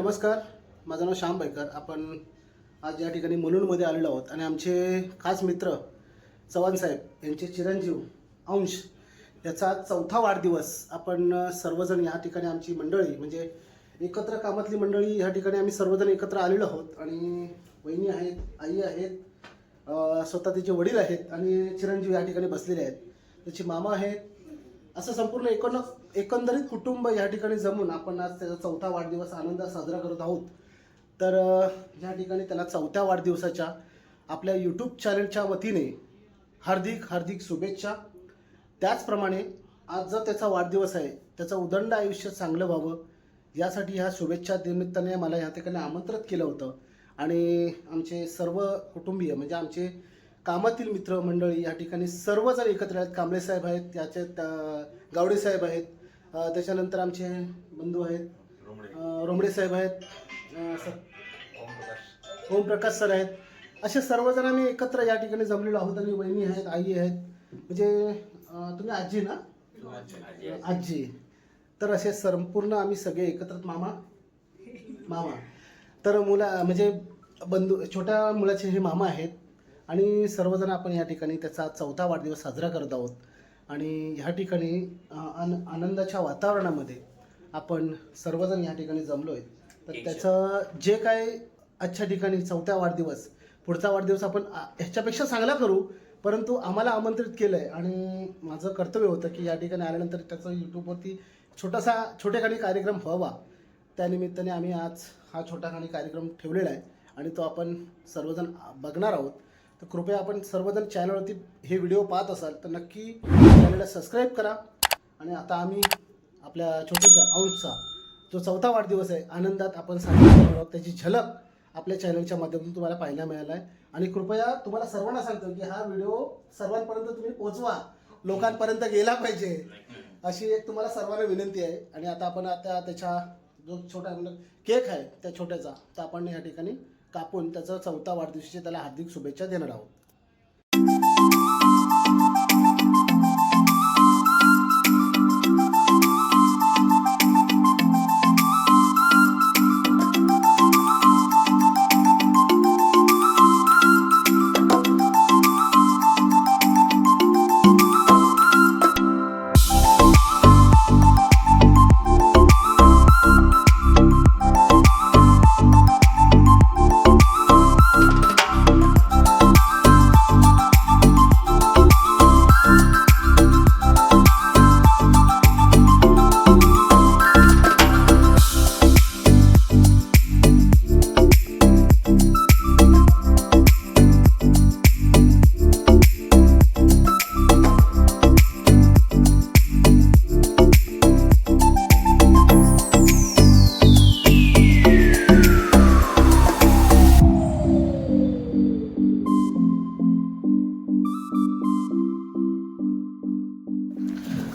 नमस्कार. माझं नाव श्याम बैकर. आपण आज या ठिकाणी मुलुंडमध्ये आलेलो आहोत आणि आमचे खास मित्र चव्हाण साहेब यांचे चिरंजीव अंश याचा चौथा वाढदिवस आपण सर्वजण या ठिकाणी आमची मंडळी म्हणजे एकत्र कामातली मंडळी या ठिकाणी आम्ही सर्वजण एकत्र आलेलो आहोत. आणि वहिनी आहेत आई आहेत स्वतः तिचे वडील आहेत आणि चिरंजीव या ठिकाणी बसलेले आहेत. त्याचे मामा आहेत. असं संपूर्ण एकूण एकंदरीत कुटुंब या ठिकाणी जमून आपण आज त्याचा चौथा वाढदिवस आनंदात साजरा करत आहोत. तर या ठिकाणी त्याला चौथ्या वाढदिवसाच्या आपल्या यूट्यूब चॅनलच्या वतीने हार्दिक हार्दिक शुभेच्छा. त्याचप्रमाणे आज जर त्याचा वाढदिवस आहे त्याचं उदंड आयुष्य चांगलं व्हावं यासाठी ह्या शुभेच्छा निमित्ताने मला ह्या ठिकाणी आमंत्रित केलं होतं. आणि आमचे सर्व कुटुंबीय म्हणजे आमचे कामातील मित्र मंडळी या ठिकाणी सर्वजण एकत्र आहेत. कांबळे साहेब आहेत त्याच्यात गावडे साहेब आहेत त्याच्यानंतर आमचे बंधू आहेत. रोमडे. साहेब आहेत. ओमप्रकाश. सर आहेत. असे सर्वजण आम्ही एकत्र या ठिकाणी जमलेलो आहोत आणि वहिनी आहेत आई आहेत. म्हणजे तुम्ही आजी ना? आजी. तर असे संपूर्ण आम्ही सगळे एकत्र मामा? मामा. तर मुला म्हणजे बंधू छोट्या मुलाचे हे मामा आहेत. आणि सर्वजण आपण या ठिकाणी त्याचा चौथा वाढदिवस साजरा करत आहोत. आणि ह्या ठिकाणी आन आनंदाच्या वातावरणामध्ये आपण सर्वजण या ठिकाणी जमलो आहे. तर त्याचं जे काय आजच्या ठिकाणी चौथा वाढदिवस पुढचा वाढदिवस आपण ह्याच्यापेक्षा चांगला करू परंतु आम्हाला आमंत्रित केलं आहे आणि माझं कर्तव्य होतं की या ठिकाणी आल्यानंतर त्याचं यूट्यूबवरती छोटासा छोटेखानी कार्यक्रम व्हावा. त्यानिमित्ताने आम्ही आज हा छोटाखानी कार्यक्रम ठेवलेला आहे आणि तो आपण सर्वजण बघणार आहोत. तर कृपया आपण सर्वजण चॅनलवरती हे व्हिडिओ पाहत असाल तर नक्की चॅनलला सबस्क्राईब करा. आणि आता आम्ही आपल्या छोटूचा अंशचा जो चौथा वाढदिवस आहे आनंदात आपण साजरा आहोत त्याची झलक आपल्या चॅनलच्या माध्यमातून तुम्हाला पाहायला मिळाला आहे. आणि कृपया तुम्हाला सर्वांना सांगतो की हा व्हिडिओ सर्वांपर्यंत तुम्ही पोहोचवा लोकांपर्यंत गेला पाहिजे. अशी एक तुम्हाला सर्वांना विनंती आहे. आणि आता आपण आता त्याच्या जो छोटा केक आहे त्या छोट्याचा तर आपण या ठिकाणी कापून त्याचा चौथा वाढदिवशीची त्याला हार्दिक शुभेच्छा देणार आहोत.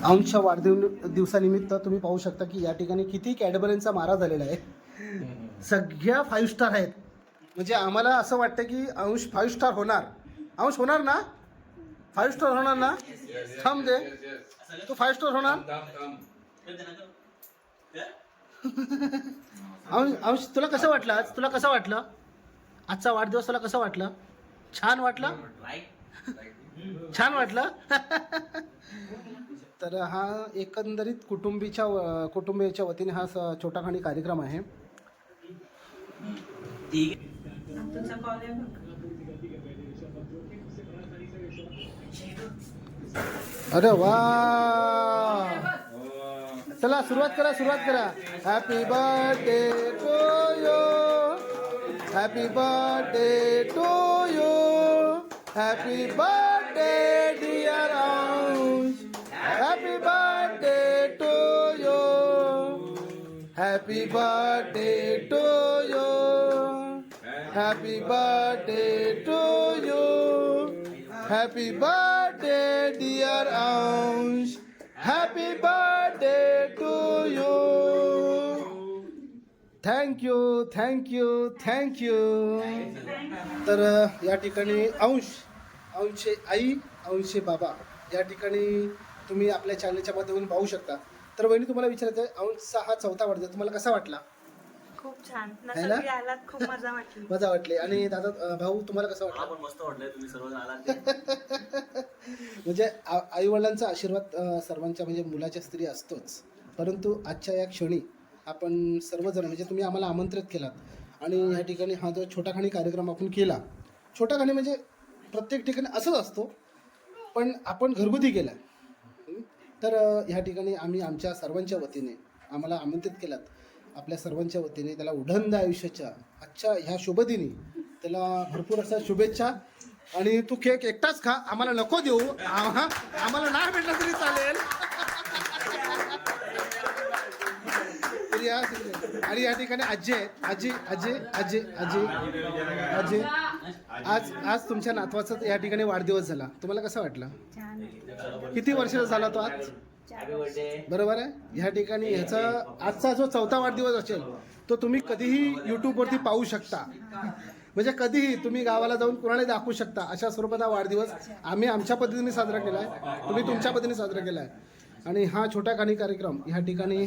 अंशच्या वाढदिव दिवसानिमित्त तुम्ही पाहू शकता की या ठिकाणी किती कॅडबरींचा मारा झालेला आहे. सगळ्या फाईव्ह स्टार आहेत. म्हणजे आम्हाला असं वाटतं की अंश फाईव्ह स्टार होणार. अंश होणार ना? फाईव्ह स्टार होणार ना? थांब दे. तू फाईव्ह स्टार होणार? अंश अंश तुला कसं वाटलं आज? तुला कसं वाटलं? आजचा वाढदिवस तुला कसं वाटलं? छान वाटलं? छान वाटलं? तर हा एकंदरीत कुटुंबीच्या व- कुटुंबियाच्या वतीने हा स- छोटाखानी कार्यक्रम आहे. तुमचा कॉल आहे बघ. अरे वा! चला सुरुवात करा सुरुवात करा. Happy birthday to you happy birthday to you happy birthday dear happy you. Happy birthday happy you. Happy birthday, happy birthday Happy birthday happy you. Thank you thank you thank you thank you तर या ठिकाणी अंश अंशे आई अंशे बाबा या ठिकाणी तुम्ही आपल्या चॅनलच्या माध्यमातून पाहू शकता तर वहिनी तुम्हाला विचारायचं आहे अंशचा हा चौथा वाढदिवस तुम्हाला कसा वाटला? खूप छान. है ना? नसर्गी आलात खूप मजा वाटली. मजा वाटली. आणि दादा अं, भाऊ तुम्हाला कसं मला वाटलं पण मस्त वाटलंय. तुम्ही सर्वजण आलात. ते. म्हणजे आई वडिलांचा आशीर्वाद अं, सर्वांच्या म्हणजे मुलाच्या स्त्री असतोच. परंतु आजच्या या क्षणी आपण सर्वजण म्हणजे तुम्ही आम्हाला आमंत्रित केलात. आणि या ठिकाणी हा जो छोटा खाणी कार्यक्रम आपण केला छोटा खाणी म्हणजे प्रत्येक ठिकाणी असंच असतो पण आपण घरगुती केला तर ह्या ठिकाणी आम्ही आमच्या सर्वांच्या वतीने आम्हाला आमंत्रित केलात आपल्या सर्वांच्या वतीने त्याला उढंद आयुष्याच्या आजच्या ह्या शुभदिनी त्याला भरपूर अशा शुभेच्छा. आणि तू केक एकटाच खा आम्हाला नको देऊ. आम्हाला नाही भेटलं तरी चालेल. या आणि या ठिकाणी आजी आहेत आजी आजी आजी आजी आजी आज आज तुमच्या नातवाचा या ठिकाणी वाढदिवस झाला. तुम्हाला कसं वाटलं? किती वर्षाचा झाला तो आज. बरोबर आहे? ह्या ठिकाणी ह्याचा आजचा जो चौथा वाढदिवस असेल तो तुम्ही कधीही यूट्यूबवरती पाहू शकता. म्हणजे कधीही तुम्ही गावाला जाऊन कुणाला दाखवू शकता अशा स्वरूपात हा वाढदिवस आम्ही आमच्या पद्धतीने साजरा केला आहे तुम्ही तुमच्या पद्धतीने साजरा केला आहे आणि हा छोटा खाणी कार्यक्रम ह्या ठिकाणी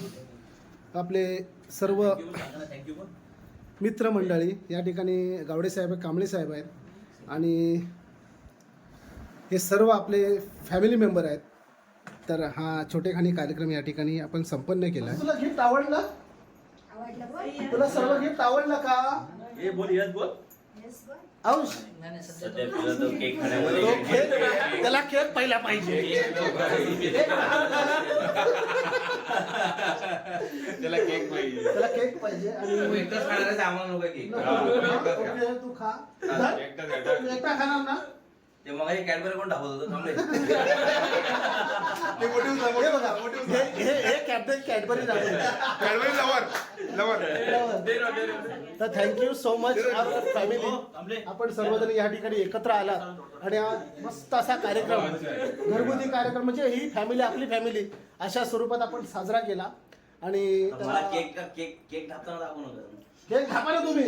आपले सर्व. मित्रमंडळी या ठिकाणी गावडे साहेब आहेत कांबळे साहेब आहेत आणि हे सर्व आपले फॅमिली मेंबर आहेत. तर हा छोटेखानी कार्यक्रम या ठिकाणी आपण संपन्न केला. तुला गिफ्ट आवडलं? तुला सर्व गिफ्ट आवडलं का? ए, बोल यश बोल. औष त्याला केक पहिला पाहिजे. त्याला केक पाहिजे. त्याला केक पाहिजे आणि एकटाच खाणार आहे तर आम्हाला नको केक. ओके, तू खा. एकटाच एकटाच. तू एकटा खाणार ना? ते मग हे कॅडबरी कोण दाखवत होतं? थांबले हे बघा हे हे हे कॅप्टन कॅडबरी लवर लवर. तर thank you so much family हो. आपण सर्वजण या ठिकाणी एकत्र आलात. आणि हा मस्त असा कार्यक्रम घरगुती कार्यक्रम म्हणजे ही फॅमिली आपली फॅमिली अशा स्वरूपात आपण साजरा केला. आणि मला केक केक केक नका केक ना तुम्ही.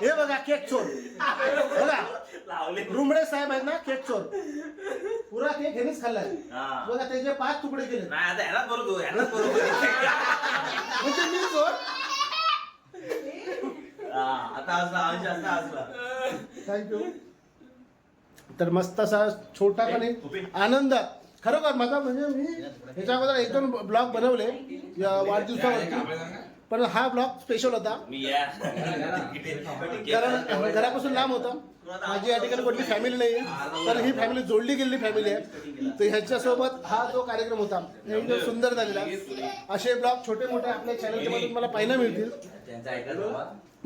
हे बघा केक चोर. बघा. लावले. रुमडे साहेब आहेत ना केक चोर. पुरा केक ह्यानेच खाल्लाय. हा. बघा त्याचे पाच तुकडे केले. नाही आता ह्यालाच बरोबर ह्यालाच बरोबर म्हणजे मी चोर. आता असला अंश असला. असला थँक्यू तर मस्त असा छोटा पण आनंद. खरोखर माझा म्हणजे मी ह्याच्या अगोदर एक दोन ब्लॉग बनवले या वाढदिवसावरती. पण हा ब्लॉग स्पेशल होता. कारण घरापासून लांब होतं. माझी या ठिकाणी कोणती फॅमिली नाही आहे तर ही फॅमिली जोडली गेलेली फॅमिली आहे. तर ह्याच्यासोबत हा जो कार्यक्रम होता एकदम सुंदर झालेला. असे ब्लॉग छोटे मोठे आपल्या चॅनलच्या मधून मला पाहायला मिळतील.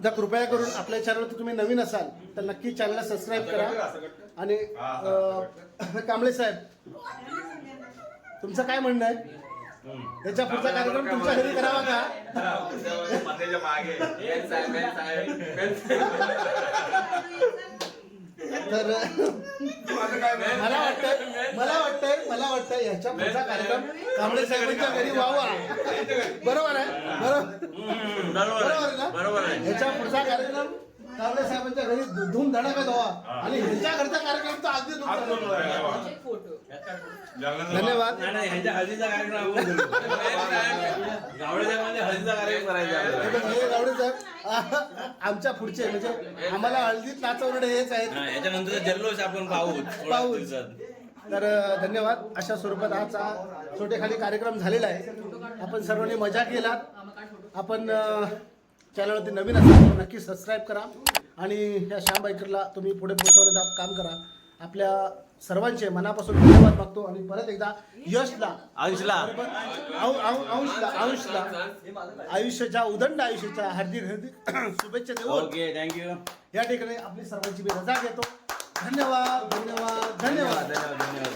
जर कृपया करून आपल्या चॅनलवरती तुम्ही नवीन असाल तर नक्की चॅनलला सबस्क्राईब करा. आणि कांबळे साहेब तुमचं काय म्हणणं आहे? याच्या पुढचा कार्यक्रम तुमच्या घरी करावा का? मागे. तर माझं काय मला वाटतंय मला वाटतंय मला वाटतंय याच्या पुढचा कार्यक्रम कांबळे साहेबांच्या घरी व्हावा. बरोबर आहे? बरोबर. बरोबर बरोबर आहे ना? बरोबर आहे. ह्याच्या पुढचा कार्यक्रम कांबळे साहेबांच्या घरी धूम धडाका व्हावा आणि ह्याच्या घरचा कार्यक्रम तर अगदी धूम धडाका. धन्यवाद. नाही नाही ह्यांच्या हळदीचा कार्यक्रम आपण. गावडेच्या मध्ये हळदीचा कार्यक्रम करायचा हे आपल्याला. बघ, हे गावडे साहेब आ- आमच्या पुढचे म्हणजे आम्हाला हळदीत नाचवणारे हेच आहेत. हा, याच्यानंतर जल्लोष आपण पाहू. थोड्या. दिवसात. तर अ, धन्यवाद. अशा स्वरूपात आजचा छोटेखाली कार्यक्रम झालेला आहे. आपण सर्वांनी मजा केलात. आपण अ, चॅनलवरती नवीन असाल तर नक्की सबस्क्राईब करा. आणि या श्याम बाईकरला तुम्ही पुढे पोहोचवण्याचं काम करा. आपल्या सर्वांचे मनापासून धन्यवाद मागतो आणि परत एकदा यशला अंशला. अंशला अंशला आयुष्याच्या उदंड आयुष्याच्या हार्दिक हार्दिक शुभेच्छा ओके थँक्यू या ठिकाणी आपली सर्वांची मी रजा घेतो. धन्यवाद धन्यवाद. धन्यवाद धन्यवाद धन्यवाद.